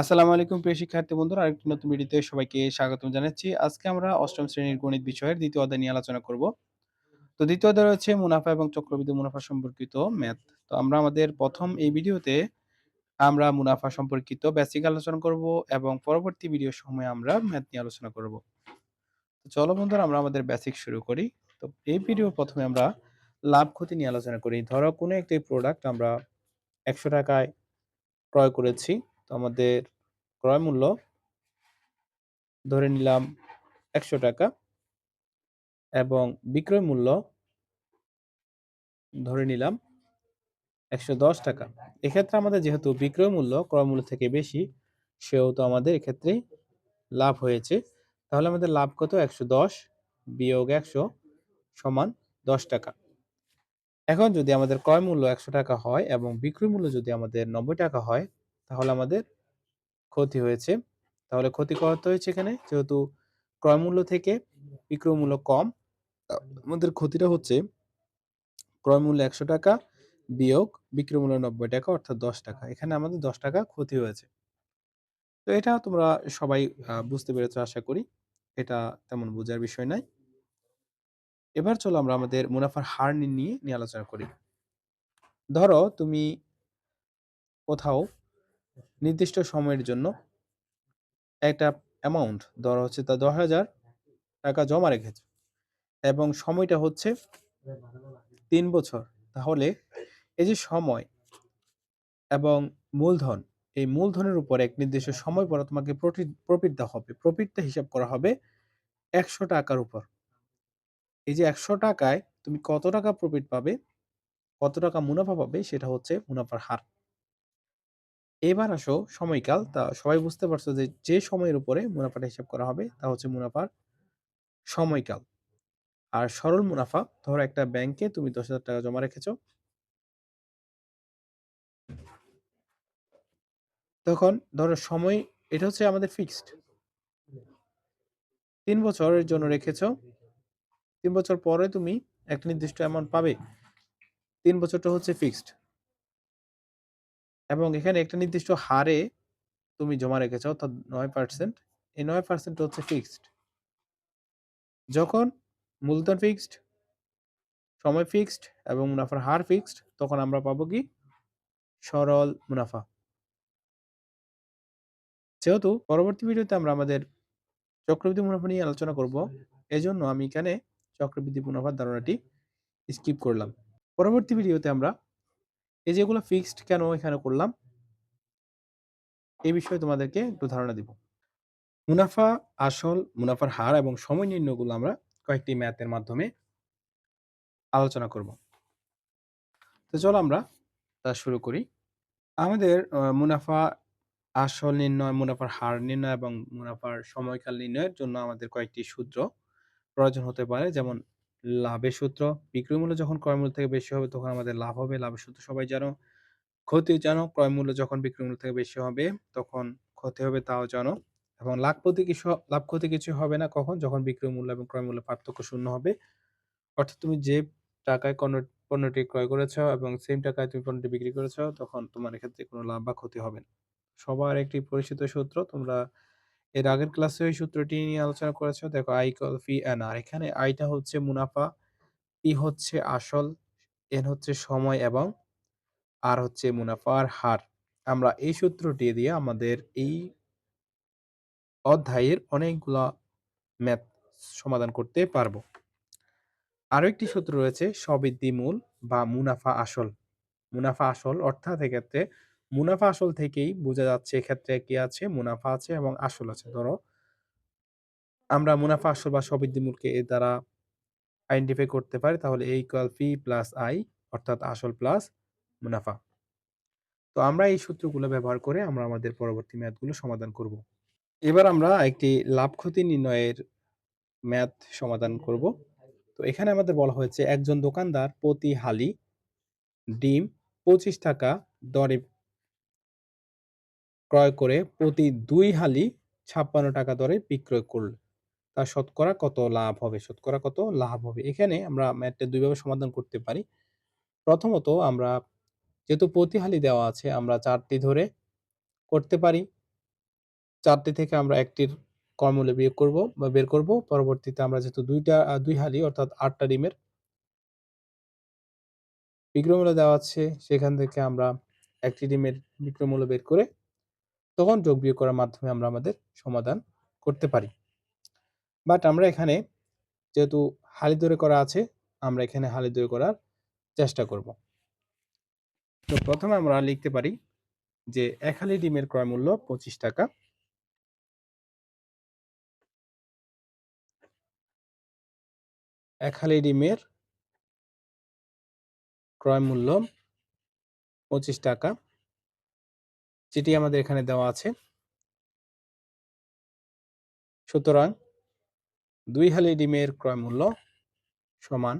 আসসালামু আলাইকুম, প্রিয় শিক্ষার্থী বন্ধুরা আরেকটি নতুন ভিডিওতে সবাইকে স্বাগতম জানাচ্ছি। আজকে আমরা অষ্টম শ্রেণির গণিত বিষয়ের দ্বিতীয় অধ্যায় নিয়ে আলোচনা করব। তো দ্বিতীয় অধ্যায় রয়েছে মুনাফা এবং চক্রবৃদ্ধি মুনাফা সম্পর্কিত ম্যাথ। তো আমরা আমাদের প্রথম এই ভিডিওতে আমরা মুনাফা সম্পর্কিত বেসিক আলোচনা করব এবং পরবর্তী ভিডিওর সময় আমরা ম্যাথ নিয়ে আলোচনা করব। তো চলো বন্ধুরা, আমরা আমাদের বেসিক শুরু করি। তো এই ভিডিও প্রথমে আমরা লাভ ক্ষতি নিয়ে আলোচনা করি। ধরো কোনো একটি প্রোডাক্ট আমরা একশো টাকায় ক্রয় করেছি। তো আমাদের ক্রয় মূল্য ধরে নিলাম একশো টাকা এবং বিক্রয় মূল্য ধরে নিলাম একশো দশ টাকা। এক্ষেত্রে আমাদের যেহেতু বিক্রয় মূল্য ক্রয় মূল্য থেকে বেশি সেহেতু আমাদের এক্ষেত্রে লাভ হয়েছে। তাহলে আমাদের লাভ কত? একশো দশ বিয়োগ একশো সমান দশ টাকা। এখন যদি আমাদের ক্রয় মূল্য একশো টাকা হয় এবং বিক্রয় মূল্য যদি আমাদের নব্বই টাকা হয় তাহলে আমাদের ক্ষতি হয়েছে। তাহলে ক্ষতি কত হয়েছে এখানে? যেহেতু ক্রয় মূল্য থেকে বিক্রয় মূল্য কম আমাদের ক্ষতিটা হচ্ছে ক্রয় মূল্য একশো টাকা বিয়োগ বিক্রয় মূল্য নব্বই টাকা, অর্থাৎ দশ টাকা। এখানে আমাদের দশ টাকা ক্ষতি হয়েছে। তো এটা তোমরা সবাই বুঝতে পেরেছ, আশা করি। এটা তেমন বোঝার বিষয় নাই। এবার চলো আমরা আমাদের মুনাফার হার নিয়ে নিয়ে আলোচনা করি। ধরো তুমি কোথাও নির্দিষ্ট সময়ের জন্য একটা অ্যামাউন্ট ধরো হচ্ছে, তা দশ হাজার টাকা জমা রেখেছে। এবং সময়টা হচ্ছে তিন বছর। তাহলে এই যে সময় এবং মূলধন, এই মূলধনের উপর এক নির্দিষ্ট সময় পর তোমাকে প্রফিট দেওয়া হবে। প্রফিটটা হিসাব করা হবে একশো টাকার উপর। এই যে একশো টাকায় তুমি কত টাকা প্রফিট পাবে, কত টাকা মুনাফা পাবে, সেটা হচ্ছে মুনাফার হার। এবার আসো সময়কাল। তা সবাই বুঝতে পারছ যে যে সময়ের উপরে মুনাফাটা হিসাব করা হবে, তা হচ্ছে মুনাফার সময়কাল। আর সরল মুনাফা, ধরো একটা ব্যাংকে তুমি দশ হাজার টাকা জমা রেখেছো। তখন ধরো সময়, এটা হচ্ছে আমাদের ফিক্সড তিন বছরের জন্য রেখেছ। তিন বছর পরে তুমি একটা নির্দিষ্ট অ্যামাউন্ট পাবে। তিন বছরটা হচ্ছে ফিক্সড এবং এখানে একটা নির্দিষ্ট হারে তুমি জমা রেখেছ, অর্থাৎ নয় পার্সেন্ট এই নয় পার্সেন্ট হচ্ছে ফিক্সড যখন মূলধন ফিক্সড সময় ফিক্সড এবং মুনাফার হার ফিক্সড তখন আমরা পাবো কি? সরল মুনাফা। যেহেতু পরবর্তী ভিডিওতে আমরা আমাদের চক্রবৃদ্ধি মুনাফা নিয়ে আলোচনা করব, এজন্য আমি এখানে চক্রবৃদ্ধি মুনাফার ধারণাটি স্কিপ করলাম। পরবর্তী ভিডিওতে আমরা এই যেগুলো ফিক্সড কেন এখানে করলাম? এই বিষয়ে তোমাদেরকে একটু ধারণা দিব। মুনাফা, আসল, মুনাফার হার এবং সময় নির্ণয়গুলো আমরা কয়েকটি ম্যাথের মাধ্যমে আলোচনা করব। তো চলো আমরা তা শুরু করি। আমাদের মুনাফা, আসল নির্ণয়, মুনাফার হার নির্ণয় এবং মুনাফার সময়কাল নির্ণয়ের জন্য আমাদের কয়েকটি সূত্র প্রয়োজন হতে পারে। যেমন লাভের সূত্র। বিক্রয় মূল্য যখন ক্রয় মূল্য থেকে বেশি হবে, তখন আমাদের লাভ হবে। লাভের সূত্র সবাই জানো। ক্ষতি জানো, ক্রয় মূল্য যখন বিক্রয় মূল্য থেকে বেশি হবে, তখন ক্ষতি হবে তাও জানো। এবং লাভ ক্ষতি কিছু, লাভ ক্ষতি কিছু হবে না কখন? যখন বিক্রয় মূল্য এবং ক্রয় মূল্য পার্থক্য শূন্য হবে। অর্থাৎ তুমি যে টাকায় পণ্যটি ক্রয় করেছ এবং সেম টাকায় তুমি পণ্যটি বিক্রি করেছ, তখন তোমার এক্ষেত্রে কোনো লাভ বা ক্ষতি হবে না। সবার একটি পরিচিত সূত্র, তোমরা এর আগের ক্লাসে ওই সূত্রটি নিয়ে আলোচনা করেছ। দেখো I equal P N R এখানে আইটা হচ্ছে মুনাফা পি হচ্ছে আসল এন হচ্ছে সময় এবং আর হচ্ছে মুনাফার হার। আমরা এই সূত্রটি দিয়ে আমাদের এই অধ্যায়ের অনেকগুলা ম্যাথ সমাধান করতে পারব। আরও একটি সূত্র রয়েছে সবৃদ্ধি মূল বা মুনাফা আসল। মুনাফা আসল অর্থাৎ এক্ষেত্রে মুনাফা আসল থেকেই বোঝা যাচ্ছে এক্ষেত্রে কি আছে, মুনাফা আছে এবং আসল আছে। ধরো, আমরা মুনাফা, আসল বা সবৃদ্ধি মূলকে এর দ্বারা আইডেন্টিফাই করতে পারি, তাহলে এই ইকুয়াল পি প্লাস আই অর্থাৎ আসল প্লাস মুনাফা। তো আমরা এই সূত্রগুলো ব্যবহার করে আমরা আমাদের পরবর্তী ম্যাথগুলো সমাধান করব। এবার আমরা একটি লাভ ক্ষতি নির্ণয়ের ম্যাথ সমাধান করব। তো এখানে আমাদের বলা হয়েছে, একজন দোকানদার প্রতি হালি ডিম পঁচিশ টাকা দরে ক্রয় করে প্রতি দুই হালি ছাপ্পান্ন টাকা দরে বিক্রয় করল। তার শতকরা কত লাভ হবে? শতকরা কত লাভ হবে? এখানে আমরা ম্যাথটা দুইভাবে সমাধান করতে পারি। প্রথমত আমরা যেহেতু প্রতি হালি দেওয়া আছে, আমরা চারটি ধরে করতে পারি। চারটি থেকে আমরা একটির কর্মূল্য বিয়োগ করব বা বের করব। পরবর্তীতে আমরা যেহেতু দুইটা, দুই হালি অর্থাৎ আটটা ডিমের বিক্রয়মূল্য দেওয়া আছে, সেখান থেকে আমরা একটি ডিমের বিক্রমূল্য বের করে তখন যোগ বিয়োগ করার মাধ্যমে আমরা আমাদের সমাধান করতে পারি। বাট আমরা এখানে যেহেতু হালি দরে করা আছে, আমরা এখানে হালি দরে করার চেষ্টা করব। তো প্রথমে আমরা লিখতে পারি যে এক হালি ডিমের ক্রয় মূল্য পঁচিশ টাকা। এক হালি ডিমের ক্রয় মূল্য পঁচিশ টাকা। যেটি আমাদের এখানে দেওয়া আছে। সুতরাং দুই হালি ডিমের ক্রয় মূল্য সমান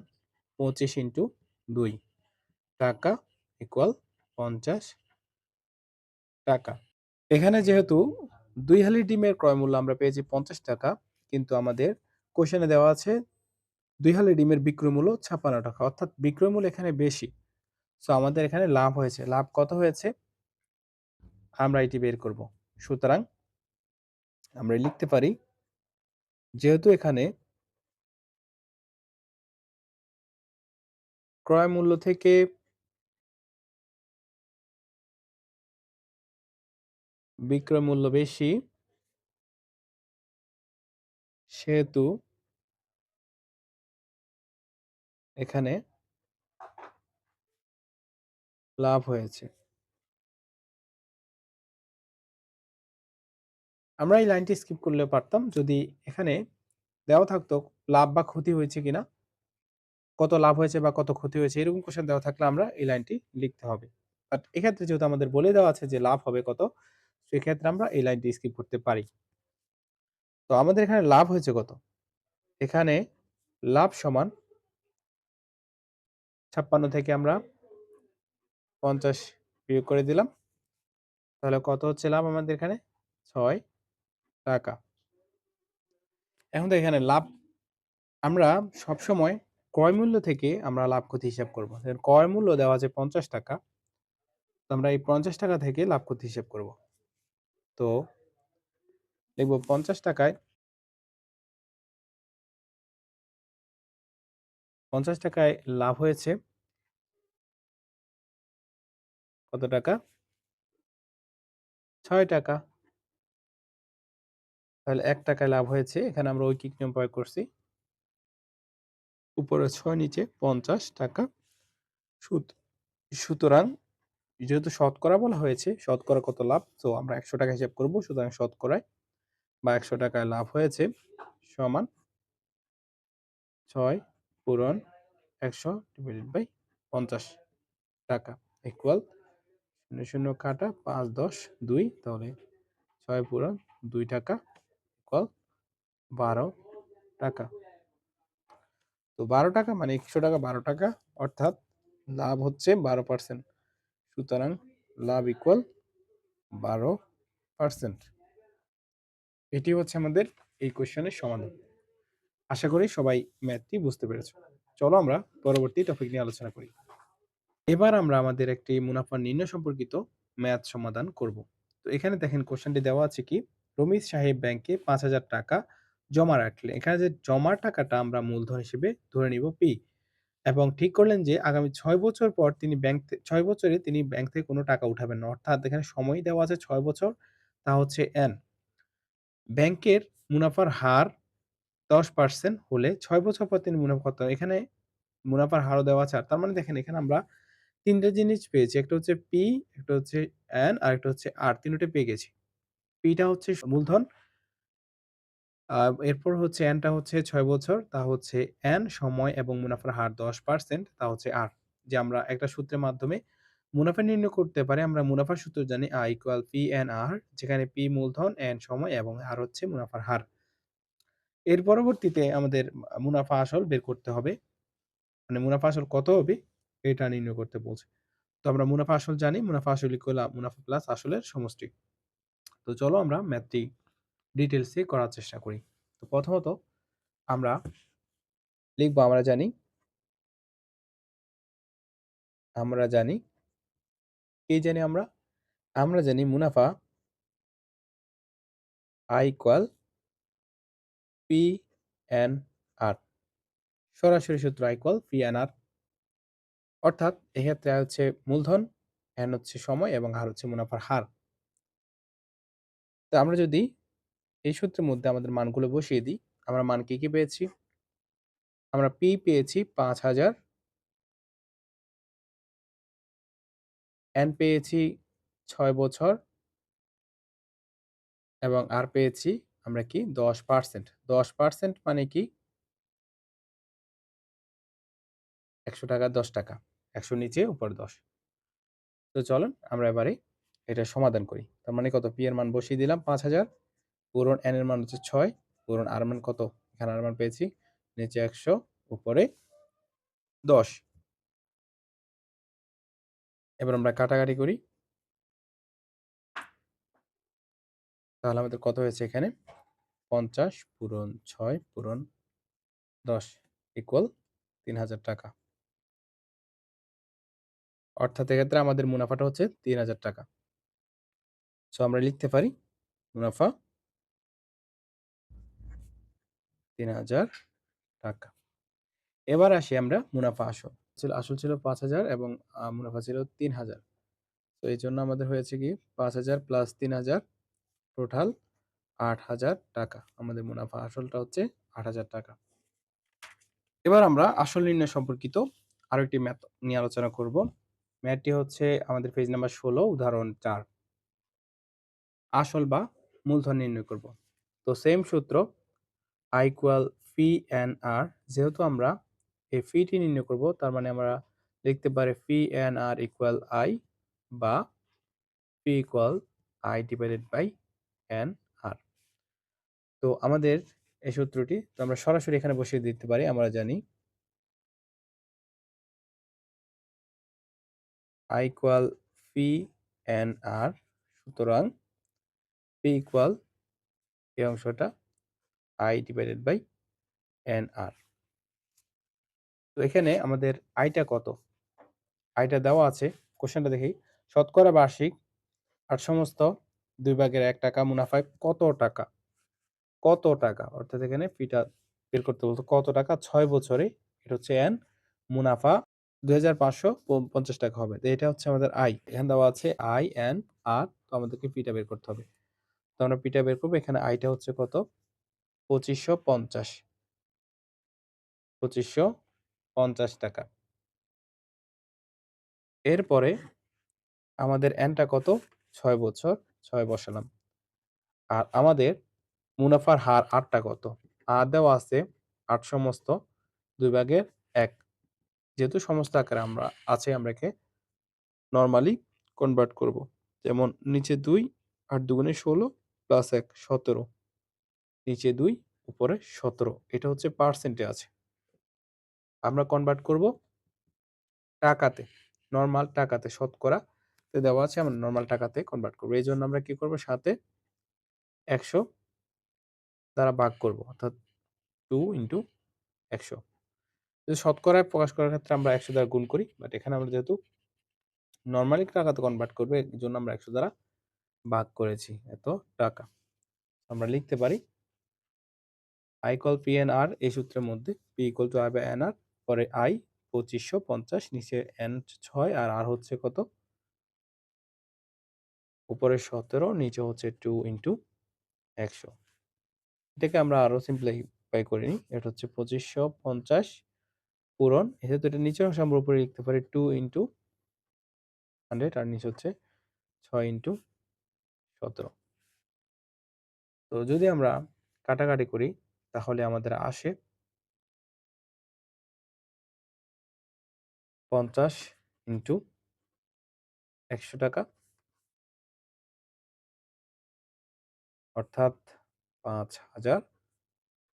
পঁচিশ ইন্টু দুই টাকা ইকুয়াল পঞ্চাশ টাকা। এখানে যেহেতু দুই হালি ডিমের ক্রয় মূল্য আমরা পেয়েছি পঞ্চাশ টাকা, কিন্তু আমাদের কোশ্চেনে দেওয়া আছে দুই হালি ডিমের বিক্রয় মূল্য ছাপ্পান্ন টাকা, অর্থাৎ বিক্রয় মূল্য এখানে বেশি। সো আমাদের এখানে লাভ হয়েছে। লাভ কত হয়েছে? আমরা এটি বের করব। সুতরাং আমরা লিখতে পারি, যেহেতু এখানে ক্রয় মূল্য থেকে বিক্রয় মূল্য বেশি, সেহেতু এখানে লাভ হয়েছে। আমরা এই লাইনটি স্কিপ করলে পারতাম। যদি এখানে দেওয়া থাকতো লাভ বা ক্ষতি হয়েছে কিনা, কত লাভ হয়েছে বা কত ক্ষতি হয়েছে, এরকম কোশ্চেন দেওয়া থাকলে আমরা এই লাইনটি লিখতে হবে। বাট এক্ষেত্রে যেহেতু আমাদের বলে দেওয়া আছে যে লাভ হবে কত, সেক্ষেত্রে আমরা এই লাইনটি স্কিপ করতে পারি। তো আমাদের এখানে লাভ হয়েছে কত? এখানে লাভ সমান ছাপ্পান্ন থেকে আমরা পঞ্চাশ বিয়োগ করে দিলাম। তাহলে কত হচ্ছে লাভ আমাদের এখানে? ছয়। টাকা। এখন তো এখানে লাভ, আমরা সবসময় ক্রয় মূল্য থেকে আমরা লাভ ক্ষতি হিসাব করব। ক্রয় মূল্য দেওয়া আছে পঞ্চাশ টাকা, তো আমরা এই পঞ্চাশ টাকা থেকে লাভ ক্ষতি হিসাব করব। তো লিখব পঞ্চাশ টাকায় পঞ্চাশ টাকায় লাভ হয়েছে কত টাকা? ছয় টাকা। তাহলে এক টাকায় লাভ হয়েছে। এখানে আমরা ঐকিক নিয়ম প্রয়োগ করছি। উপরে ছয়, নিচে পঞ্চাশ টাকা। সুদ সুতরাং যেহেতু শতকরা বলা হয়েছে, শতকরা কত লাভ? তো আমরা একশো টাকা হিসাব করব, সুতরাং শতকরায় বা একশো টাকায় লাভ হয়েছে সমান ছয় পূরণ একশো ডিভাইডেড বাই পঞ্চাশ টাকা ইকুয়াল শূন্য শূন্য, কাটা পাঁচ, দশ, দুই, তাহলে ছয় পূরণ দুই টাকা ইকুয়াল বারো টাকা। তো বারো টাকা মানে একশো টাকা বারো টাকা, অর্থাৎ লাভ হচ্ছে বারো পার্সেন্ট সুতরাং লাভ ইকুয়াল বারো পার্সেন্ট এটি হচ্ছে আমাদের এই কোয়েশ্চেনের সমাধান। আশা করি সবাই ম্যাথটি বুঝতে পেরেছ। চলো আমরা পরবর্তী টপিক নিয়ে আলোচনা করি। এবার আমরা আমাদের একটি মুনাফা নির্ণয় সম্পর্কিত ম্যাথ সমাধান করব। তো এখানে দেখেন কোশ্চেনটি দেওয়া আছে কি? রমিজ সাহেব ব্যাংকে পাঁচ হাজার টাকা জমা রাখলেন। এখানে যে জমা টাকাটা আমরা মূলধন হিসেবে ধরে নিব পি এবং ঠিক করলেন যে আগামী ছয় বছর পর তিনি ব্যাংক ছয় বছরে তিনি ব্যাংক থেকে কোনো টাকা উঠাবেন না। অর্থাৎ এখানে সময় দেওয়া আছে ছয় বছর, তা হচ্ছে এন ব্যাংকের মুনাফার হার দশ পার্সেন্ট হলে ছয় বছর পর তিনি মুনাফা কত এখানে মুনাফার হারও দেওয়া আছে। তার মানে দেখেন, এখানে আমরা তিনটা জিনিস পেয়েছি। একটা হচ্ছে পি একটা হচ্ছে এন আর একটা হচ্ছে আর তিনটে পেয়ে গেছি। পিটা হচ্ছে মূলধন। এরপর হচ্ছে এনটা হচ্ছে ছয় বছর, তা হচ্ছে এন সময় এবং মুনাফার হার দশ পার্সেন্ট তা হচ্ছে আর যে আমরা একটা সূত্রের মাধ্যমে মুনাফা নির্ণয় করতে পারি। আমরা মুনাফার সূত্র জানি I equal P N R যেখানে পি মূলধন এন সময় এবং আর হচ্ছে মুনাফার হার। এর পরবর্তীতে আমাদের মুনাফা আসল বের করতে হবে। মানে মুনাফা আসল কত হবে? এটা নির্ণয় করতে বলছে। তো আমরা মুনাফা আসল জানি, মুনাফা আসল ইকুয়াল মুনাফা প্লাস আসলের সমষ্টি। তো চলো আমরা ম্যাথটি ডিটেলসে করার চেষ্টা করি। তো প্রথমত আমরা লিখব, আমরা জানি আমরা জানি কি জানি আমরা? আমরা জানি মুনাফা I equal P N R সরাসরি সূত্র I equal P N R অর্থাৎ এক্ষেত্রে হচ্ছে মূলধন এন হচ্ছে সময় এবং আর হচ্ছে মুনাফার হার। তো আমরা যদি এই সূত্রের মধ্যে আমাদের মানগুলো বসিয়ে দিই, আমরা মান কি কি পেয়েছি? আমরা পি পেয়েছি পাঁচ হাজার। এন পেয়েছি ছয় বছর। এবং আর পেয়েছি আমরা কি দশ পার্সেন্ট। দশ পার্সেন্ট মানে কি? একশো টাকা, দশ টাকা। একশো নিচে, উপর দশ। তো চলুন আমরা এবারে এটা সমাধান করি। তার মানে কত? পি এর মান বসিয়ে দিলাম পাঁচ হাজার, পূরণ এন এর মান হচ্ছে ছয়, পূরণ আর মান কত? এখানে আর মান পেয়েছি, নিচে একশো, উপরে দশ। এবার আমরা কাটাকাটি করি। তাহলে আমাদের কত হয়েছে এখানে? পঞ্চাশ পূরণ ছয় পূরণ দশ ইকুয়াল তিন হাজার টাকা। অর্থাৎ এক্ষেত্রে আমাদের মুনাফাটা হচ্ছে তিন হাজার টাকা। সো আমরা লিখতে পারি মুনাফা তিন হাজার টাকা। এবার আসি আমরা মুনাফা আসল। ছিল আসল ছিল পাঁচ হাজার এবং মুনাফা ছিল তিন হাজার। তো এই জন্য আমাদের হয়েছে কি পাঁচ হাজার প্লাস তিন হাজার টোটাল আট হাজার টাকা। আমাদের মুনাফা আসলটা হচ্ছে আট হাজার টাকা। এবার আমরা আসল নির্ণয় সম্পর্কিত আরও একটি ম্যাথ নিয়ে আলোচনা করব। ম্যাথটি হচ্ছে আমাদের পেজ নাম্বার ষোলো, উদাহরণ চার। আসল বা মূলধন নির্ণয় করব। তো সেম সূত্র I equal P N R যেহেতু আমরা এই ফিটি নির্ণয় করব, তার মানে আমরা লিখতে পারি P N R equal I বা P equal I divided by N R তো আমাদের এই সূত্রটি তো আমরা সরাসরি এখানে বসিয়ে দিতে পারি, আমরা জানি I equal P N R সুতরাং পি ইকুয়াল এই অংশটা I divided by N R তো এখানে আমাদের আইটা কত? আইটা দেওয়া আছে কোশ্চেনটা দেখি। শতকরা বার্ষিক আর সমস্ত দুই ভাগের এক টাকা মুনাফায় কত টাকা? কত টাকা? অর্থাৎ এখানে পিটা বের করতে বলতো কত টাকা? ছয় বছরে এটা হচ্ছে এন মুনাফা দুই হাজার পাঁচশো পঞ্চাশ টাকা হবে। তো এটা হচ্ছে আমাদের আই এখানে দেওয়া আছে আই এন আর তো আমাদেরকে পিটা বের করতে হবে। তো আমরা পিটা বের করব, এখানে আইটা হচ্ছে কত? পঁচিশশো পঞ্চাশ। পঁচিশশো পঞ্চাশ টাকা। এরপরে আমাদের এনটা কত? ছয় বছর, ছয় বসালাম। আর আমাদের মুনাফার হার আটটা কত? আর দেওয়া আছে আট সমস্ত দুই ভাগের এক। যেহেতু সমস্ত আকারে আমরা, আছে আমরা একে নর্মালি কনভার্ট করব। যেমন নিচে দুই আর দুগুণে ষোলো প্লাস এক সতেরো, নিচে দুই, উপরে সতেরো। এটা হচ্ছে পার্সেন্টে আছে। আমরা কনভার্ট করব টাকাতে নর্মাল টাকাতে শতকরা দেওয়া আছে, আমরা নর্মাল টাকাতে কনভার্ট করব। এই জন্য আমরা কি করব? সাথে একশো দ্বারা ভাগ করব, অর্থাৎ টু ইন্টু একশো। যদি শতকরায় প্রকাশ করার ক্ষেত্রে আমরা একশো দ্বারা গুণ করি বাট এখানে আমরা যেহেতু নর্মালি টাকাতে কনভার্ট করব, এর জন্য আমরা একশো দ্বারা ভাগ করেছি, এত টাকা। আমরা লিখতে পারি I equal P N R এই সূত্রের মধ্যে P equal to I by N R পরে আই পঁচিশশো পঞ্চাশ, নিচে এন ছয়, আর আর হচ্ছে কত? উপরে সতেরো, নিচে হচ্ছে টু ইন্টু একশো। এটাকে আমরা আরও সিম্পলিফাই করে নিই। এটা হচ্ছে পঁচিশশো পঞ্চাশ পূরণ। এতে এটা নিচের অংশ আমরা উপরে লিখতে পারি টু ইন্টু হান্ড্রেড আর নিচে হচ্ছে ছয় ইন্টু সতেরো। তো যদি আমরা কাটাকাটি করি, তাহলে আমাদের আসে পঞ্চাশ ইন্টু একশো টাকা। অর্থাৎ পাঁচ হাজার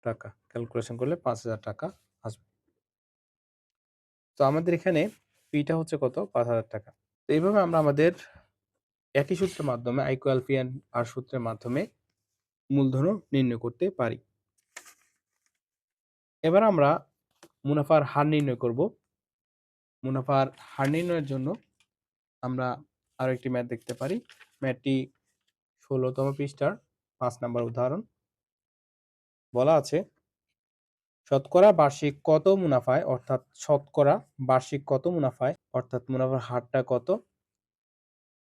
টাকা। ক্যালকুলেশন করলে পাঁচ হাজার টাকা আসবে। তো আমাদের এখানে পিটা হচ্ছে কত? পাঁচ হাজার টাকা। তো এইভাবে আমরা আমাদের একই সূত্রের মাধ্যমে আইকুয়ালফিয়ান আর সূত্রের মাধ্যমে মূলধনও নির্ণয় করতে পারি। এবার আমরা মুনাফার হার নির্ণয় করব। মুনাফার হার নির্ণয়ের জন্য আমরা আরও একটি ম্যাথ দেখতে পারি। ম্যাথটি ষোলোতম পৃষ্ঠার পাঁচ নাম্বার উদাহরণ। বলা আছে, শতকরা বার্ষিক কত মুনাফায়, অর্থাৎ শতকরা বার্ষিক কত মুনাফায়, অর্থাৎ মুনাফার হারটা কত?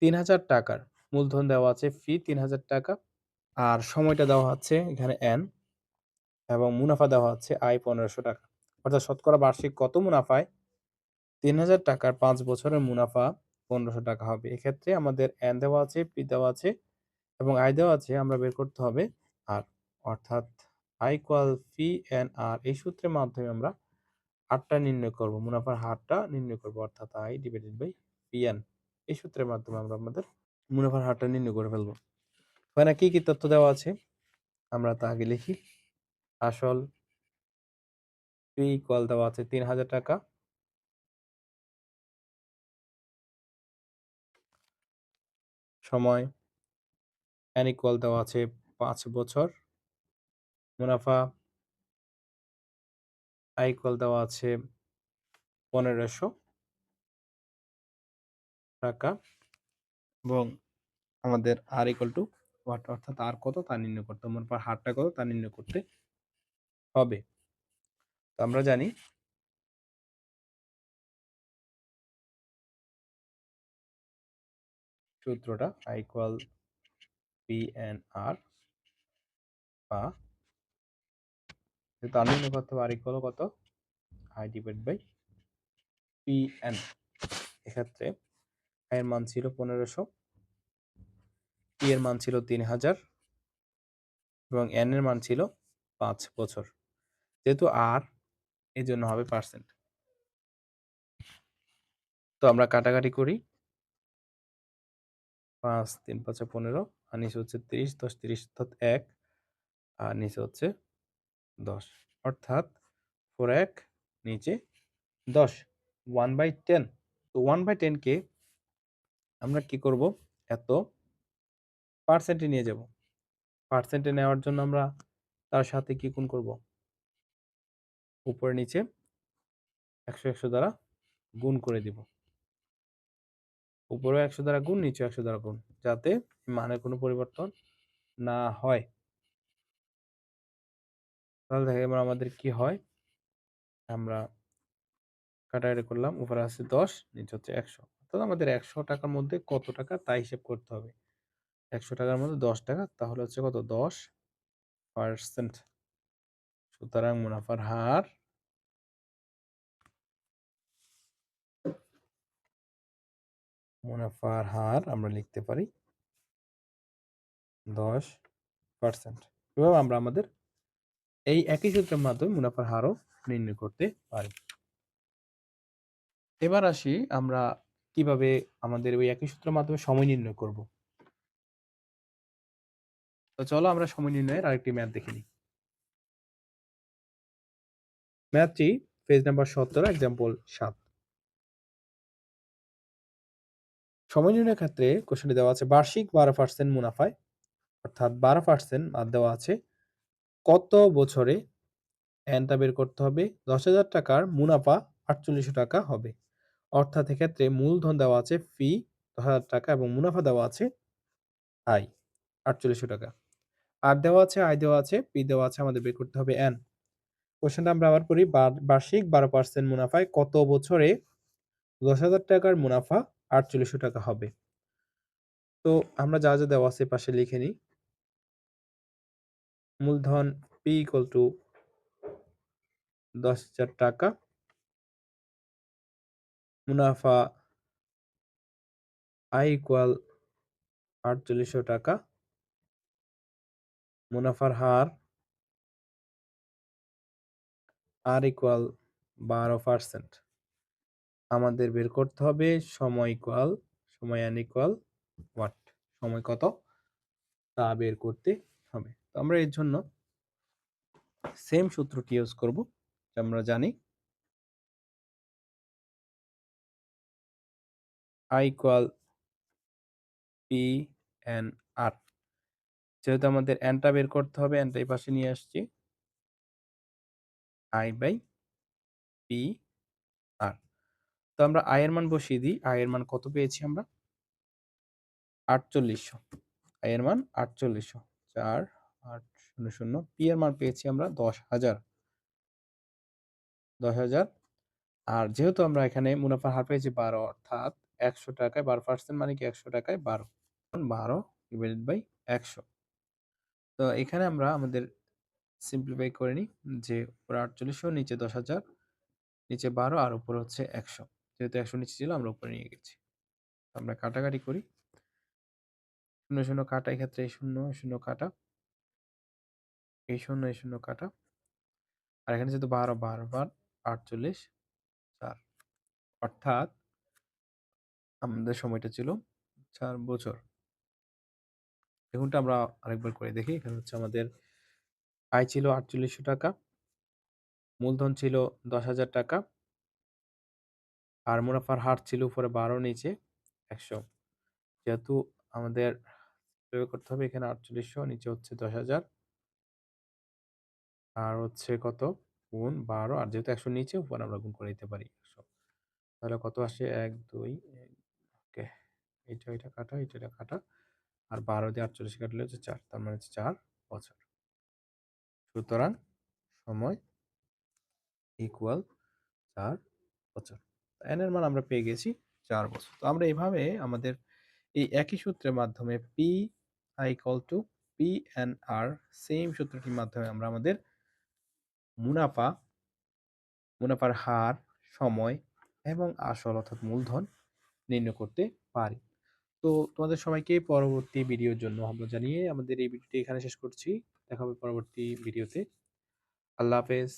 তিন হাজার টাকার। মূলধন দেওয়া আছে ফি তিন হাজার টাকা। আর সময়টা দেওয়া আছে এখানে এন এবং মুনাফা দেওয়া হচ্ছে আয় পনেরোশো টাকা। অর্থাৎ শতকরা বার্ষিক কত মুনাফায়? তিন হাজার টাকার পাঁচ বছরের মুনাফা পনেরোশো টাকা হবে। এক্ষেত্রে আমাদের এন দেওয়া আছে পি দেওয়া আছে এবং আয় দেওয়া আছে, আমরা বের করতে হবে আর অর্থাৎ I equal P N R এই সূত্রের মাধ্যমে আমরা হারটা নির্ণয় করব, মুনাফার হারটা নির্ণয় করব, অর্থাৎ I divided by P N এই সূত্রের মাধ্যমে আমরা আমাদের মুনাফার হারটা নির্ণয় করে ফেলব। ওখানে কি কি তথ্য দেওয়া আছে? আমরা তা আগে লিখি। আসল পি ইকুয়াল দেওয়া আছে তিন হাজার টাকা। সময় এন ইকুয়াল দেওয়া আছে পাঁচ বছর। মুনাফা আই ইকুয়াল দেওয়া আছে পনেরোশো। টাকা। এবং আমাদের আর ইকুয়াল টু ওয়াট অর্থাৎ আর কত? তা নির্ণয় করতে মুনাফার হারটা কত? তা নির্ণয় করতে হবে। তো আমরা জানি সূত্রটা I equal P N R বা আর নির্ণয় করতে হবে আর ইকুয়াল কত? I divide by P N এক্ষেত্রে এর মান ছিল পনেরোশো। পি এর মান ছিল তিন হাজার এবং এন এর মান ছিল পাঁচ বছর। যেহেতু আর এই জন্য হবে পার্সেন্ট। তো আমরা কাটাকাটি করি। পাঁচ, তিন, পাঁচে পনেরো, আর নিচে হচ্ছে তিরিশ, দশ, তিরিশ, অর্থাৎ এক, আর নিচে হচ্ছে দশ। অর্থাৎ ফোর এক, নিচে দশ। ওয়ান বাই টেন তো ওয়ান বাই টেনকে আমরা কি করব? এত পার্সেন্টে নিয়ে যাব। পার্সেন্টে নেওয়ার জন্য আমরা তার সাথে কি গুণ করব? উপরে নিচে একশো একশো দ্বারা গুণ করে দিব। উপরে একশো দ্বারা গুণ নিচে একশো দ্বারা গুণ, যাতে মানে কোনো পরিবর্তন না হয়। তাহলে দেখে এবার আমাদের কি হয়? আমরা কাটাকাটি করলাম, উপরে আছে দশ, নিচে হচ্ছে একশো। অর্থাৎ আমাদের একশো টাকার মধ্যে কত টাকা তা হিসেব করতে হবে। একশো টাকার মধ্যে দশ টাকা, তাহলে হচ্ছে কত? দশ পার্সেন্ট সুতরাং মুনাফার হার মুনাফার হার আমরা লিখতে পারি দশ পার্সেন্ট এভাবে আমরা আমাদের এই একই সূত্রের মাধ্যমে মুনাফার হারও নির্ণয় করতে পারি। এবার আসি আমরা কীভাবে আমাদের ওই একই সূত্রের মাধ্যমে সময় নির্ণয় করব? তো চলো আমরা সময় নির্ণয়ের আরেকটি ম্যাথ দেখে নিই। ম্যাথটি পেজ নাম্বার সতেরো এক্সাম্পল সাত। সময় নির্ণয়ের ক্ষেত্রে কোশ্চেনটি দেওয়া আছে বার্ষিক বারো পার্সেন্ট মুনাফায়। অর্থাৎ বারো পার্সেন্ট আর দেওয়া আছে কত বছরে এনটা বের করতে হবে? দশ হাজার টাকার মুনাফা আটচল্লিশশো টাকা হবে। অর্থাৎ এক্ষেত্রে মূলধন দেওয়া আছে ফি হাজার টাকা এবং মুনাফা দেওয়া আছে আয় আটচল্লিশশো টাকা। আর দেওয়া আছে আয় দেওয়া আছে পি দেওয়া আছে, আমাদের বের করতে হবে এন কোশ্চেনটা আমরা আবার করি বার্ষিক বারো পার্সেন্ট মুনাফায় কত বছরে দশ হাজার টাকার মুনাফা আটচল্লিশশো টাকা হবে? তো আমরা যা যা দেওয়া আছে পাশে লিখে নিই। মূলধন পি ইকুয়াল টু দশ হাজার টাকা মুনাফা আই ইকুয়াল আটচল্লিশশো টাকা। মুনাফার হার আর ইকুয়াল বারো পার্সেন্ট। আমাদের বের করতে হবে সময় ইকুয়াল, সময় অ্যান ইকুয়াল ওয়াট সময় কত? তা বের করতে হবে। তো আমরা এর জন্য সেম সূত্রটি ইউজ করব আমরা জানি। I equal P N R যেহেতু আমাদের এনটা বের করতে হবে এনটা এই পাশে নিয়ে আসছি। আই বাই পি আর তো আমরা আয়ের মান বসিয়ে দিই। আয়ের মান কত পেয়েছি আমরা? আটচল্লিশশো। আয়ের মান আটচল্লিশশো। চার, আট, শূন্য শূন্য। পি এর মান পেয়েছি আমরা দশ হাজার। দশ হাজার। আর যেহেতু আমরা এখানে মুনাফার হার পেয়েছি বারো, অর্থাৎ একশো টাকায় বারো পার্সেন্ট মানে কি একশো টাকায় বারো? বারো ডিভাইডেড বাই একশো। তো এখানে আমরা আমাদের সিম্পলিফাই করে নিই যে উপরে আটচল্লিশশো নিচে দশ হাজার, নিচে বারো আর উপরে হচ্ছে একশো। যেহেতু একশো নিচে ছিল, আমরা উপরে নিয়ে গেছি। আমরা কাটাকাটি করি। শূন্য শূন্য কাটা এক্ষেত্রে এই শূন্য শূন্য কাটা। এই শূন্য এই শূন্য কাটা। আর এখানে যেহেতু বারো বারো, বার, আটচল্লিশ, চার। অর্থাৎ আমাদের সময়টা ছিল চার বছর। দেখুনটা আমরা আরেকবার করে দেখি। এখানে হচ্ছে আমাদের আয় ছিল আটচল্লিশশো টাকা। মূলধন ছিল দশ হাজার টাকা। আর মুনাফার হার ছিল উপরে বারো, নিচে একশো। যেহেতু আমাদের প্রয়োগ করতে হবে এখানে আটচল্লিশশো, নিচে হচ্ছে দশ হাজার আর হচ্ছে কত? গুণ বারো। আর যেহেতু একশো নিচে, উপরে আমরা গুণ করে দিতে পারি একশো। তাহলে কত আসে? এক, দুই এইটা এটা কাটা, এটা এটা কাটা। আর বারো দিয়ে আটচল্লিশ কাটলে হচ্ছে চার, তার মানে হচ্ছে চার বছর। সুতরাং সময় ইকুয়াল চার বছর। এন এর মান আমরা পেয়ে গেছি চার বছর। তো আমরা এভাবে আমাদের এই একই সূত্রের মাধ্যমে P I equal to P N R same সূত্রটির মাধ্যমে আমরা আমাদের মুনাফা, মুনাফার হার, সময় এবং আসল অর্থাৎ মূলধন নির্ণয় করতে পারি। তো তোমাদের সবাইকে পরবর্তী ভিডিওর জন্য আমরা জানিয়ে আমাদের এই ভিডিওটি এখানে শেষ করছি। দেখা হবে পরবর্তী ভিডিওতে। আল্লাহ হাফেজ।